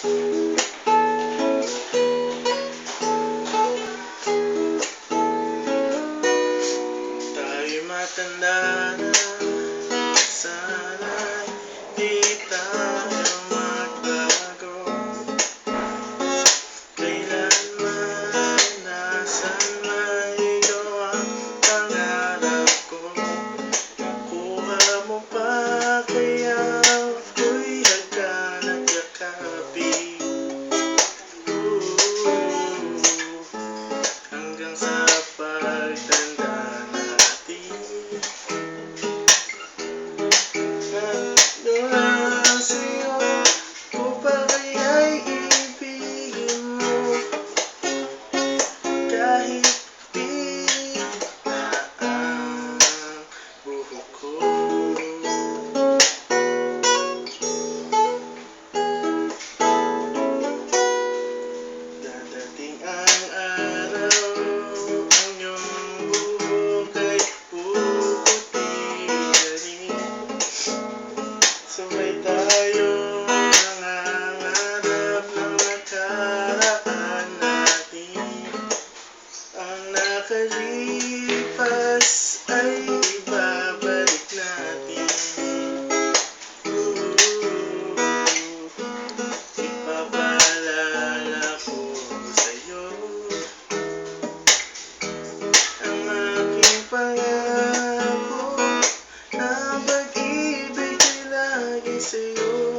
Tayo'y matanda na. nakalipas ay ibabalik natin. Uh, Ipapaalala ko sa'yo Ang aking pangako Na pag-ibig ay lagi sa'yo.